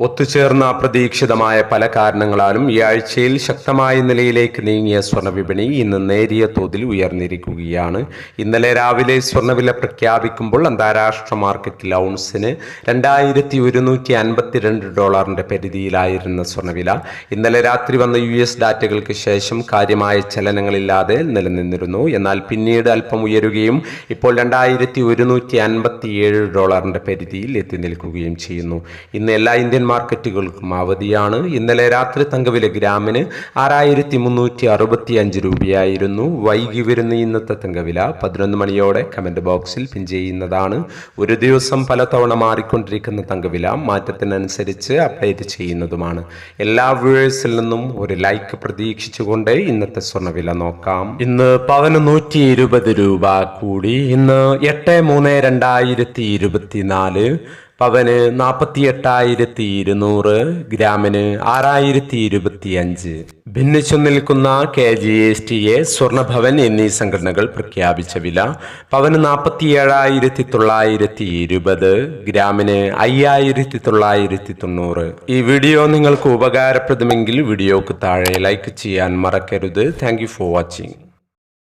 ഒത്തുചേർന്ന അപ്രതീക്ഷിതമായ പല കാരണങ്ങളാലും ഈ ആഴ്ചയിൽ ശക്തമായ നിലയിലേക്ക് നീങ്ങിയ സ്വർണവിപണി ഇന്ന് നേരിയ തോതിൽ ഉയർന്നിരിക്കുകയാണ്. ഇന്നലെ രാവിലെ സ്വർണവില പ്രഖ്യാപിക്കുമ്പോൾ അന്താരാഷ്ട്ര മാർക്കറ്റിൽ ഔൺസിന് രണ്ടായിരത്തി ഒരുന്നൂറ്റി അൻപത്തിരണ്ട് ഡോളറിന്റെ പരിധിയിലായിരുന്ന സ്വർണവില ഇന്നലെ രാത്രി വന്ന യു എസ് ഡാറ്റകൾക്ക് ശേഷം കാര്യമായ ചലനങ്ങളില്ലാതെ നിലനിന്നിരുന്നു. എന്നാൽ പിന്നീട് അല്പം ഉയരുകയും ഇപ്പോൾ രണ്ടായിരത്തി ഒരുന്നൂറ്റി പരിധിയിൽ എത്തി നിൽക്കുകയും ചെയ്യുന്നു. ഇന്ന് എല്ലാ ഇന്ത്യൻ മാർക്കറ്റുകൾക്കും അവധിയാണ് ഇന്നലെ രാത്രി തങ്കവില ഗ്രാമിന് ആറായിരത്തി മുന്നൂറ്റി അറുപത്തി അഞ്ച് രൂപയായിരുന്നു. വൈകി വരുന്ന ഇന്നത്തെ തങ്കവില പതിനൊന്ന് മണിയോടെ കമന്റ് ബോക്സിൽ പിൻ ചെയ്യുന്നതാണ്. ഒരു ദിവസം പലതവണ മാറിക്കൊണ്ടിരിക്കുന്ന തങ്കവില മാറ്റത്തിനനുസരിച്ച് അപ്ഡേറ്റ് ചെയ്യുന്നതുമാണ്. എല്ലാ വ്യൂവേഴ്സിൽ നിന്നും ഒരു ലൈക്ക് പ്രതീക്ഷിച്ചുകൊണ്ട് ഇന്നത്തെ സ്വർണവില നോക്കാം. ഇന്ന് പവന് നൂറ്റി ഇരുപത് രൂപ കൂടി. ഇന്ന് എട്ട് മൂന്ന് രണ്ടായിരത്തി ഇരുപത്തിനാല് പവന് നാൽപ്പത്തി എട്ടായിരത്തി ഇരുന്നൂറ് ഗ്രാമിന് ആറായിരത്തി ഇരുപത്തി അഞ്ച് ഭിന്നിച്ചു നിൽക്കുന്ന K G S T A സ്വർണഭവൻ എന്നീ സംഘടനകൾ പ്രഖ്യാപിച്ച വില പവന് നാൽപ്പത്തി ഏഴായിരത്തി തൊള്ളായിരത്തി ഇരുപത് ഗ്രാമിന് അയ്യായിരത്തി തൊള്ളായിരത്തി തൊണ്ണൂറ് ഈ വീഡിയോ നിങ്ങൾക്ക് ഉപകാരപ്രദമെങ്കിൽ വീഡിയോക്ക് താഴെ ലൈക്ക് ചെയ്യാൻ മറക്കരുത്. Thank for watching.